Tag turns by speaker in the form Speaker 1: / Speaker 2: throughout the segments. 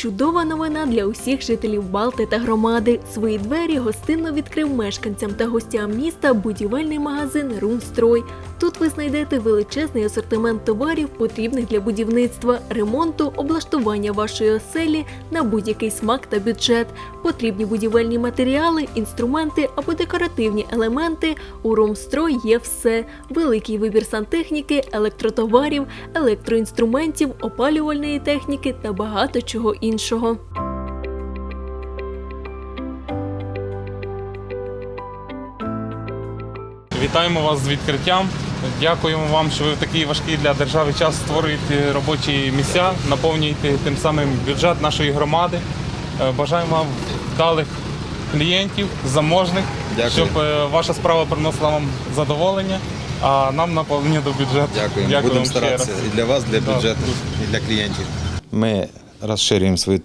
Speaker 1: Чудова новина для усіх жителів Балти та громади. Свої двері гостинно відкрив мешканцям та гостям міста будівельний магазин Рунстрой. Тут ви знайдете величезний асортимент товарів, потрібних для будівництва, ремонту, облаштування вашої оселі на будь-який смак та бюджет. Потрібні будівельні матеріали, інструменти або декоративні елементи. У Румстрой є все: великий вибір сантехніки, електротоварів, електроінструментів, опалювальної техніки та багато чого іншого.
Speaker 2: Вітаємо вас з відкриттям. Дякуємо вам, що ви в такий важкий для держави час створюєте робочі місця, наповнюєте тим самим бюджет нашої громади. Е, Бажаємо вам вдалих клієнтів, заможних,
Speaker 3: Дякую.
Speaker 2: щоб е, ваша справа приносила вам задоволення, а нам наповнення до бюджету.
Speaker 3: Дякуємо.
Speaker 2: Дякую
Speaker 3: Будемо старатися і для вас, для
Speaker 2: Так,
Speaker 3: бюджету, і для клієнтів. Ми розширюємо свою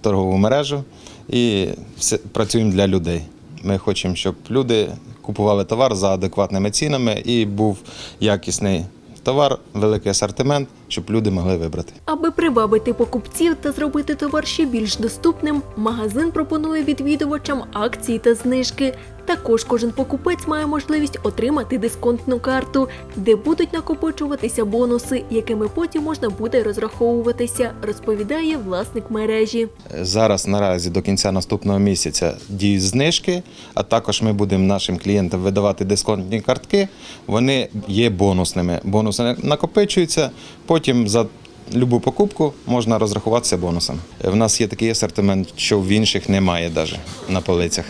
Speaker 3: торгову мережу і все- працюємо для людей. Ми хочемо, щоб люди купували товар за адекватними цінами і був якісний товар, великий асортимент, щоб люди могли вибрати.
Speaker 1: Аби привабити покупців та зробити товар ще більш доступним, магазин пропонує відвідувачам акції та знижки. Також кожен покупець має можливість отримати дисконтну карту, де будуть накопичуватися бонуси, якими потім можна буде розраховуватися, розповідає власник мережі.
Speaker 3: Зараз наразі до кінця наступного місяця діють знижки, а також ми будемо нашим клієнтам видавати дисконтні картки. Вони є бонусними. Бонуси накопичуються. Потім за любу покупку можна розрахуватися бонусом. В нас є такий асортимент, що в інших немає навіть на полицях.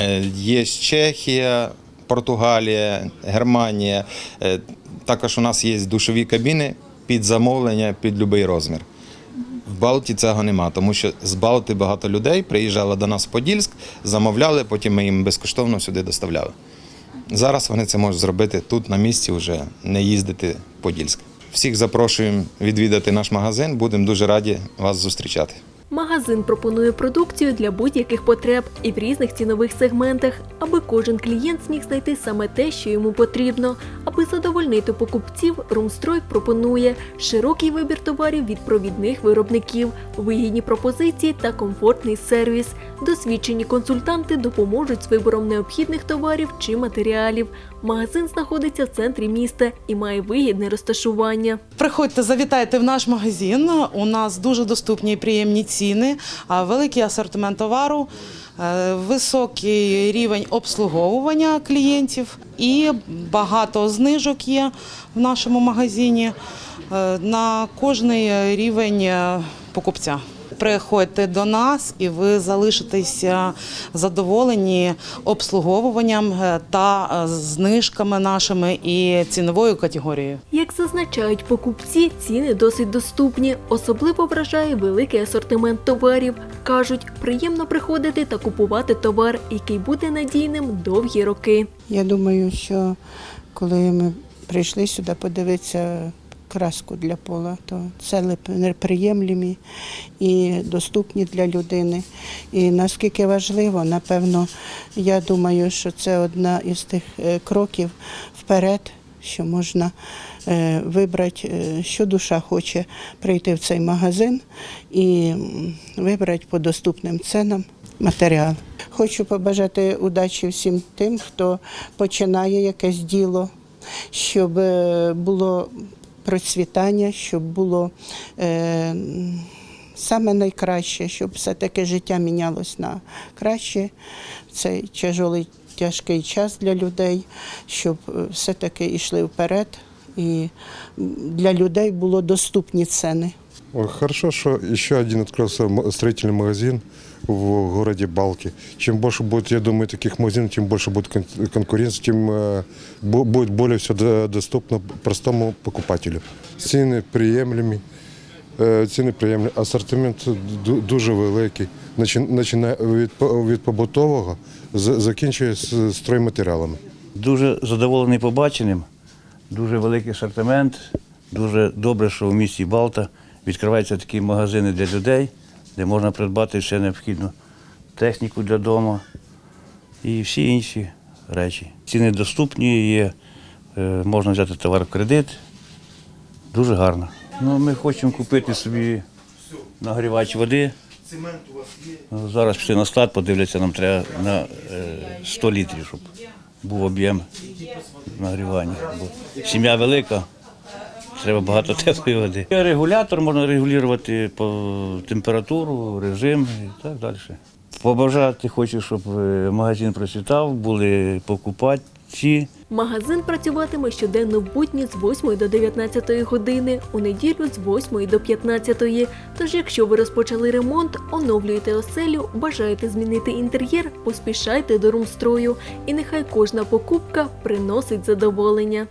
Speaker 3: Е, Є Чехія, Португалія, Германія. Е, Також у нас є душові кабіни під замовлення, під будь-який розмір. В Балті цього нема, тому що з Балти багато людей приїжджало до нас в Подільськ, замовляли, потім ми їм безкоштовно сюди доставляли. Зараз вони це можуть зробити тут на місці, вже не їздити в Подільськ. Всіх запрошуємо відвідати наш магазин. Будемо дуже раді вас зустрічати.
Speaker 1: Магазин пропонує продукцію для будь-яких потреб і в різних цінових сегментах, аби кожен клієнт зміг знайти саме те, що йому потрібно. Аби задовольнити покупців, Румстрой пропонує широкий вибір товарів від провідних виробників, вигідні пропозиції та комфортний сервіс. Досвідчені консультанти допоможуть з вибором необхідних товарів чи матеріалів. Магазин знаходиться в центрі міста і має вигідне розташування.
Speaker 4: Приходьте, завітайте в наш магазин. У нас дуже доступні і приємні ціни, великий асортимент товару, е, високий рівень обслуговування клієнтів і багато знижок є в нашому магазині е, на кожний рівень е, покупця. Приходьте до нас і ви залишитеся задоволені обслуговуванням е, та е, знижками нашими і ціновою категорією.
Speaker 1: Як зазначають покупці, ціни досить доступні. Особливо вражає великий асортимент товарів. Кажуть, приємно приходити та купувати товар, який буде надійним довгі роки.
Speaker 5: Я думаю, що коли ми прийшли сюди подивитися краску для пола, то це неприємлемі і доступні для людини. І наскільки важливо, напевно, я думаю, що це одна із тих е, кроків вперед, що можна е, вибрати, е, що душа хоче прийти в цей магазин і вибрати по доступним ценам матеріал. Хочу побажати удачі всім тим, хто починає якесь діло, щоб було процвітання, щоб було е, саме найкраще, щоб все-таки життя мінялось на краще Це тяжолий, тяжкий час для людей, щоб е, все-таки йшли вперед і для людей було доступні ціни.
Speaker 6: Ой, Хорошо, что еще один открылся м- строительный магазин в городе Балки. Чем больше будет, я думаю, таких магазинов, тем больше будет кон- конкуренции, тем э, бу- будет более все до- доступно простому покупателю. Ціни приємлемі, е, ціни приємлемі, асортимент ду- дуже великий, Начи- починає від, по- від побутового, з- закінчує з стройматеріалами.
Speaker 7: Дуже задоволений побаченим, дуже великий асортимент. Дуже добре, що в місті Балта відкриваються такі магазини для людей, де можна придбати все необхідну техніку для дому і всі інші речі. Ціни доступні, є, е, можна взяти товар в кредит. Дуже гарно. Ну, ми хочемо купити собі нагрівач води Зараз пішли на склад, подивляться, нам треба на е, 100 літрів, щоб був об'єм нагрівання. Бо сім'я велика, треба багато теплої води. Регулятор можна регулювати по температуру, режим і так далі. Побажати хочу, щоб е, магазин процвітав, були покупачі.
Speaker 1: Магазин працюватиме щоденно в будні з 8 до 19 години, у неділю з 8 до 15. Тож, якщо ви розпочали ремонт, оновлюєте оселю, бажаєте змінити інтер'єр, поспішайте до румстрою. І нехай кожна покупка приносить задоволення.